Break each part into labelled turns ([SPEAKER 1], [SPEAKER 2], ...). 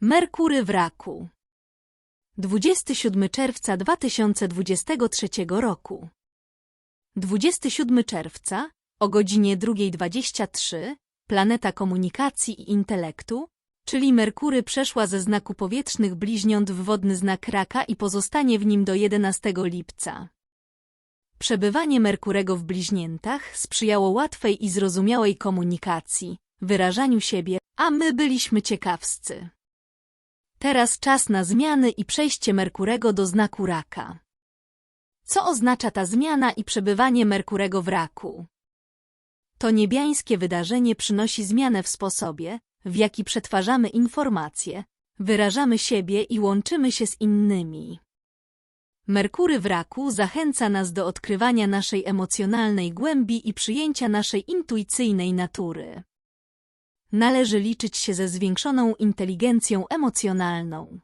[SPEAKER 1] Merkury w raku 27 czerwca 2023 roku 27 czerwca o godzinie 2.23 planeta komunikacji i intelektu, czyli Merkury przeszła ze znaku powietrznych bliźniąt w wodny znak raka i pozostanie w nim do 11 lipca. Przebywanie Merkurego w bliźniętach sprzyjało łatwej i zrozumiałej komunikacji, wyrażaniu siebie, a my byliśmy ciekawscy. Teraz czas na zmiany i przejście Merkurego do znaku raka. Co oznacza ta zmiana i przebywanie Merkurego w raku? To niebiańskie wydarzenie przynosi zmianę w sposobie, w jaki przetwarzamy informacje, wyrażamy siebie i łączymy się z innymi. Merkury w raku zachęca nas do odkrywania naszej emocjonalnej głębi i przyjęcia naszej intuicyjnej natury. Należy liczyć się ze zwiększoną inteligencją emocjonalną.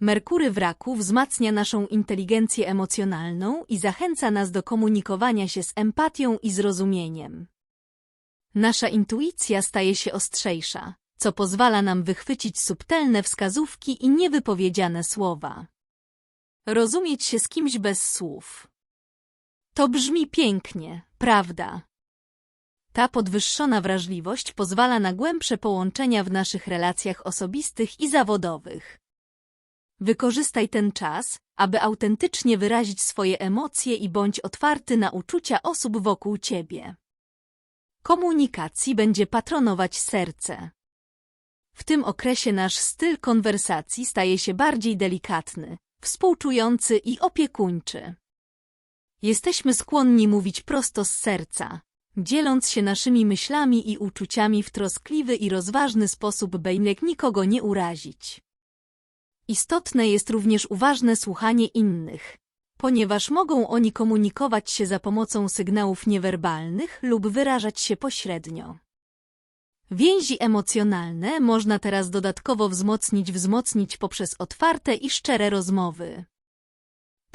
[SPEAKER 1] Merkury w raku wzmacnia naszą inteligencję emocjonalną i zachęca nas do komunikowania się z empatią i zrozumieniem. Nasza intuicja staje się ostrzejsza, co pozwala nam wychwycić subtelne wskazówki i niewypowiedziane słowa. Rozumieć się z kimś bez słów. To brzmi pięknie, prawda? Ta podwyższona wrażliwość pozwala na głębsze połączenia w naszych relacjach osobistych i zawodowych. Wykorzystaj ten czas, aby autentycznie wyrazić swoje emocje i bądź otwarty na uczucia osób wokół ciebie. Komunikacji będzie patronować serce. W tym okresie nasz styl konwersacji staje się bardziej delikatny, współczujący i opiekuńczy. Jesteśmy skłonni mówić prosto z serca, dzieląc się naszymi myślami i uczuciami w troskliwy i rozważny sposób, by nikogo nie urazić. Istotne jest również uważne słuchanie innych, ponieważ mogą oni komunikować się za pomocą sygnałów niewerbalnych lub wyrażać się pośrednio. Więzi emocjonalne można teraz dodatkowo wzmocnić wzmocnić poprzez otwarte i szczere rozmowy.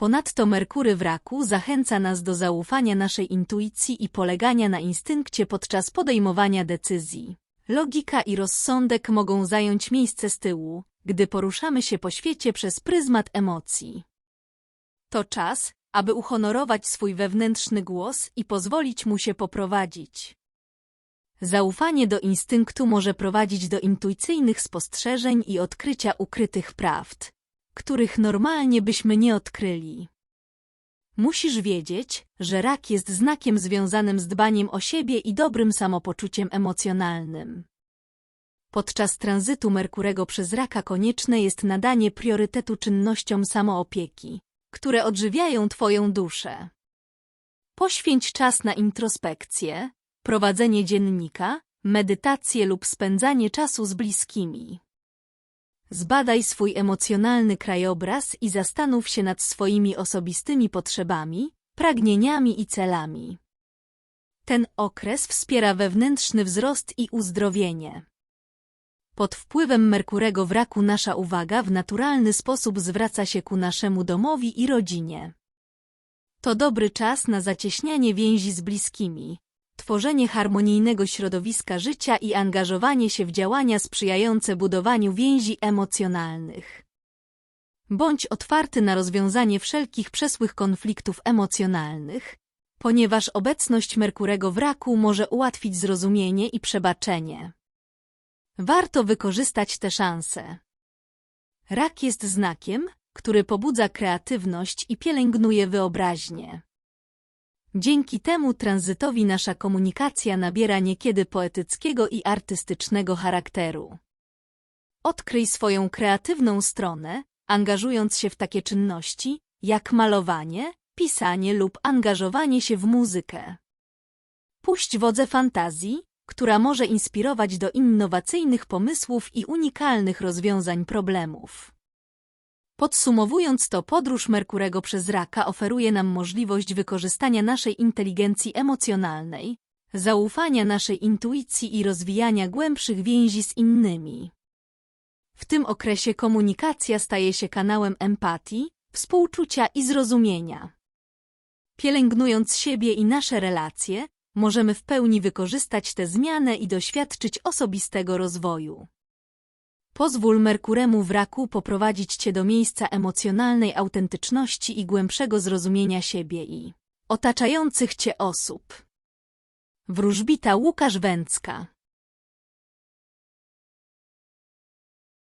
[SPEAKER 1] Ponadto Merkury w raku zachęca nas do zaufania naszej intuicji i polegania na instynkcie podczas podejmowania decyzji. Logika i rozsądek mogą zająć miejsce z tyłu, gdy poruszamy się po świecie przez pryzmat emocji. To czas, aby uhonorować swój wewnętrzny głos i pozwolić mu się poprowadzić. Zaufanie do instynktu może prowadzić do intuicyjnych spostrzeżeń i odkrycia ukrytych prawd, których normalnie byśmy nie odkryli. Musisz wiedzieć, że rak jest znakiem związanym z dbaniem o siebie i dobrym samopoczuciem emocjonalnym. Podczas tranzytu Merkurego przez raka konieczne jest nadanie priorytetu czynnościom samoopieki, które odżywiają Twoją duszę. Poświęć czas na introspekcję, prowadzenie dziennika, medytację lub spędzanie czasu z bliskimi. Zbadaj swój emocjonalny krajobraz i zastanów się nad swoimi osobistymi potrzebami, pragnieniami i celami. Ten okres wspiera wewnętrzny wzrost i uzdrowienie. Pod wpływem Merkurego w raku nasza uwaga w naturalny sposób zwraca się ku naszemu domowi i rodzinie. To dobry czas na zacieśnianie więzi z bliskimi, tworzenie harmonijnego środowiska życia i angażowanie się w działania sprzyjające budowaniu więzi emocjonalnych. Bądź otwarty na rozwiązanie wszelkich przesłych konfliktów emocjonalnych, ponieważ obecność Merkurego w raku może ułatwić zrozumienie i przebaczenie. Warto wykorzystać te szanse. Rak jest znakiem, który pobudza kreatywność i pielęgnuje wyobraźnię. Dzięki temu tranzytowi nasza komunikacja nabiera niekiedy poetyckiego i artystycznego charakteru. Odkryj swoją kreatywną stronę, angażując się w takie czynności, jak malowanie, pisanie lub angażowanie się w muzykę. Puść wodze fantazji, która może inspirować do innowacyjnych pomysłów i unikalnych rozwiązań problemów. Podsumowując to, podróż Merkurego przez raka oferuje nam możliwość wykorzystania naszej inteligencji emocjonalnej, zaufania naszej intuicji i rozwijania głębszych więzi z innymi. W tym okresie komunikacja staje się kanałem empatii, współczucia i zrozumienia. Pielęgnując siebie i nasze relacje, możemy w pełni wykorzystać tę zmianę i doświadczyć osobistego rozwoju. Pozwól Merkuremu wraku poprowadzić Cię do miejsca emocjonalnej autentyczności i głębszego zrozumienia siebie i otaczających Cię osób. Wróżbita Łukasz Węcka